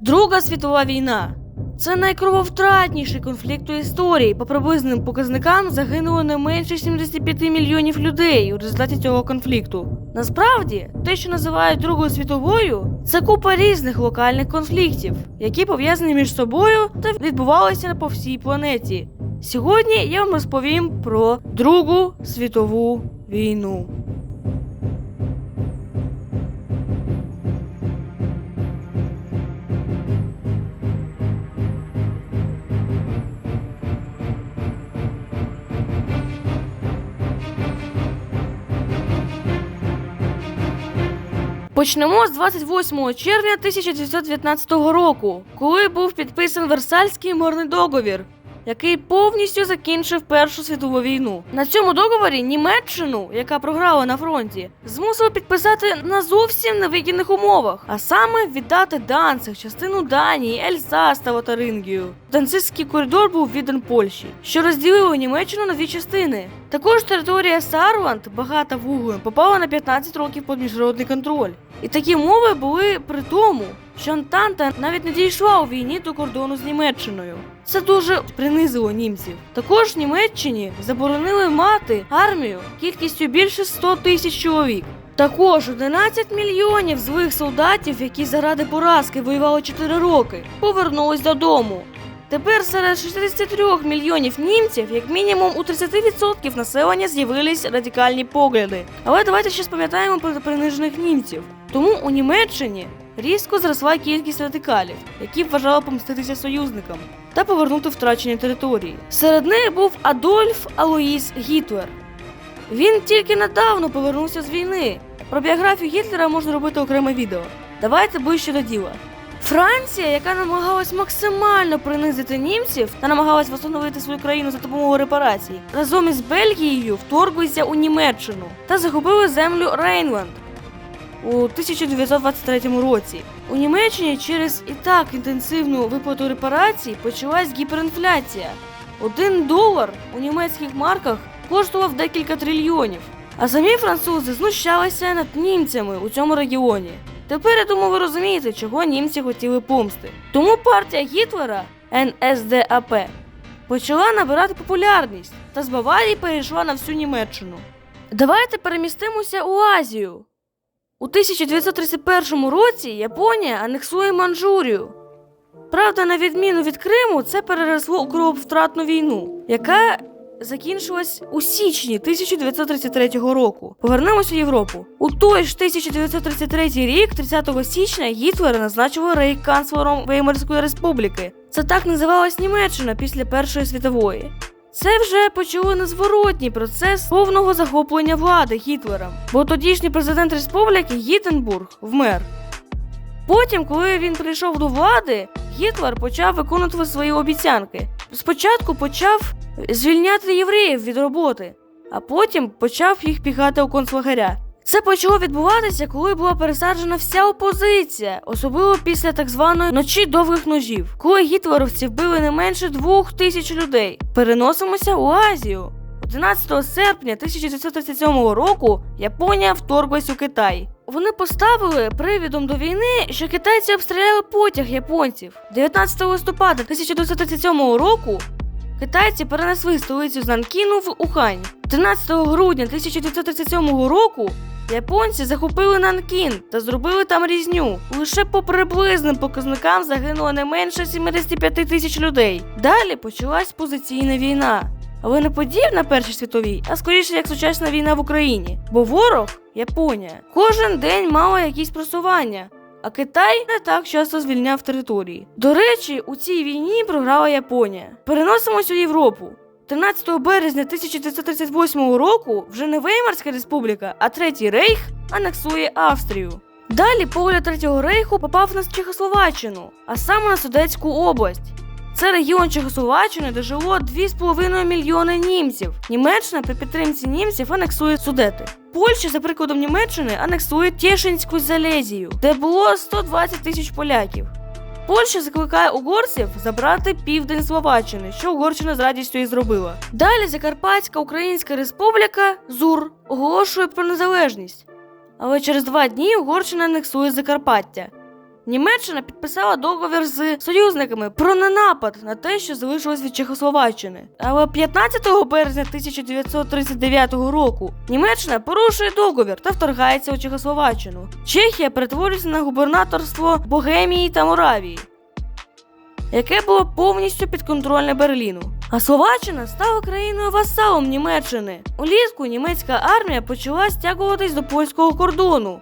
Друга світова війна. Це найкрововтратніший конфлікт у історії. По приблизним показникам загинуло не менше 75 мільйонів людей у результаті цього конфлікту. Насправді, те, що називають Другою світовою, це купа різних локальних конфліктів, які пов'язані між собою та відбувалися по всій планеті. Сьогодні я вам розповім про Другу світову війну. Почнемо з 28 червня 1919 року, коли був підписаний Версальський мирний договір, який повністю закінчив Першу світову війну. На цьому договорі Німеччину, яка програла на фронті, змусили підписати на зовсім невигідних умовах, а саме віддати Данциг, частину Данії, Ельзас та Лотарингію. Данцизький коридор був віддан Польщі, що розділило Німеччину на дві частини. Також територія Сарланд, багата вуглем, попала на 15 років під міжнародний контроль. І такі мови були при тому, що Антанта навіть не дійшла у війні до кордону з Німеччиною. Це дуже принизило німців. Також Німеччині заборонили мати армію кількістю більше 100 тисяч чоловік. Також 11 мільйонів злих солдатів, які заради поразки воювали 4 роки, повернулись додому. Тепер серед 63 мільйонів німців, як мінімум у 30% населення з'явились радикальні погляди. Але давайте ще спам'ятаємо про принижених німців. Тому у Німеччині різко зросла кількість радикалів, які вважали помститися союзникам та повернути втрачені території. Серед них був Адольф Алоїс Гітлер. Він тільки недавно повернувся з війни. Про біографію Гітлера можна робити окреме відео. Давайте ближче до діла. Франція, яка намагалась максимально принизити німців та намагалась встановити свою країну за допомогою репарацій, разом із Бельгією вторглися у Німеччину та захопили землю Рейнланд у 1923 році. У Німеччині через і так інтенсивну виплату репарацій почалась гіперінфляція. Один долар у німецьких марках коштував декілька трильйонів. А самі французи знущалися над німцями у цьому регіоні. Тепер я думаю, ви розумієте, чого німці хотіли помсти. Тому партія Гітлера НСДАП почала набирати популярність та з Баварії перейшла на всю Німеччину. Давайте перемістимося у Азію. У 1931 році Японія анексує Манчжурію. Правда, на відміну від Криму, це переросло у крововтратну війну, яка закінчилась у січні 1933 року. Повернемось у Європу. У той ж 1933 рік, 30 січня, Гітлера назначили рейхканцлером Веймарської республіки. Це так називалась Німеччина після Першої світової. Це вже почало незворотній процес повного захоплення влади Гітлером, бо тодішній президент республіки Гітенбург вмер. Потім, коли він прийшов до влади, Гітлер почав виконувати свої обіцянки. Спочатку почав звільняти євреїв від роботи, а потім почав їх піхати у концлагеря. Це почало відбуватися, коли була пересаджена вся опозиція, особливо після так званої ночі довгих ножів, коли гітлеровці вбили не менше двох тисяч людей. Переносимося у Азію. 11 серпня 1937 року Японія вторглась у Китай. Вони поставили привідом до війни, що китайці обстріляли потяг японців. 19 листопада 1937 року китайці перенесли столицю з Нанкіну в Ухань. 13 грудня 1937 року японці захопили Нанкін та зробили там різню. Лише по приблизним показникам загинуло не менше 75 тисяч людей. Далі почалась позиційна війна. Але не подібна на Першій світовій, а скоріше як сучасна війна в Україні. Бо ворог Японія кожен день мала якісь просування. А Китай не так часто звільняв території. До речі, у цій війні програла Японія. Переносимось у Європу. 13 березня 1938 року вже не Веймарська республіка, а Третій Рейх анексує Австрію. Далі погляд Третього рейху попав на Чехословаччину, а саме на Судетську область. Це регіон Чехословаччини, де жило 2,5 мільйони німців. Німеччина при підтримці німців анексує Судети. Польща, за прикладом Німеччини, анексує Тєшинську Залезію, де було 120 тисяч поляків. Польща закликає угорців забрати південь Словаччини, що Угорщина з радістю і зробила. Далі Закарпатська Українська Республіка ЗУР оголошує про незалежність. Але через два дні Угорщина анексує Закарпаття. Німеччина підписала договір з союзниками про ненапад на те, що залишилось від Чехословаччини. Але 15 березня 1939 року Німеччина порушує договір та вторгається у Чехословаччину. Чехія перетворюється на губернаторство Богемії та Моравії яке було повністю підконтрольне Берліну. А Словаччина стала країною васалом Німеччини. Улітку німецька армія почала стягуватись до польського кордону.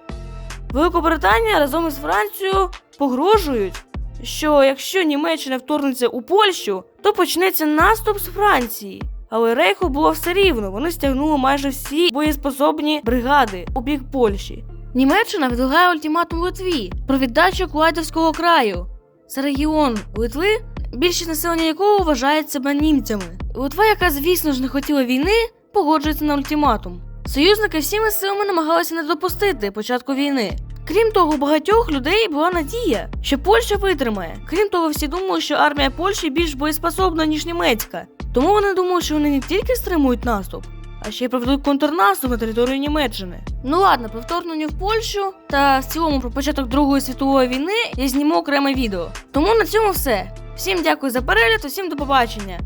Великобританія разом із Францією погрожують, що якщо Німеччина вторгнеться у Польщу, то почнеться наступ з Франції. Але Рейху було все рівно, вони стягнули майже всі боєспособні бригади у бік Польщі. Німеччина відлагає ультиматум Литві про віддачу Куайдовського краю. Це регіон Литви, більшість населення якого вважають себе німцями. Литва, яка, звісно ж, не хотіла війни, погоджується на ультиматум. Союзники всіми силами намагалися не допустити початку війни. Крім того, у багатьох людей була надія, що Польща витримає. Крім того, всі думали, що армія Польщі більш боєспособна, ніж німецька. Тому вони думали, що вони не тільки стримують наступ, а ще й проведуть контрнаступ на територію Німеччини. Ну ладно, про вторгнення в Польщу та в цілому про початок Другої світової війни я зніму окреме відео. Тому на цьому все. Всім дякую за перегляд, усім до побачення.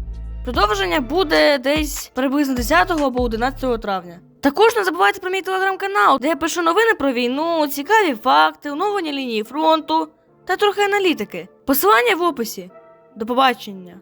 Продовження буде десь приблизно 10 або 11 травня. Також не забувайте про мій телеграм-канал, де я пишу новини про війну, цікаві факти, оновлення лінії фронту та трохи аналітики. Посилання в описі. До побачення.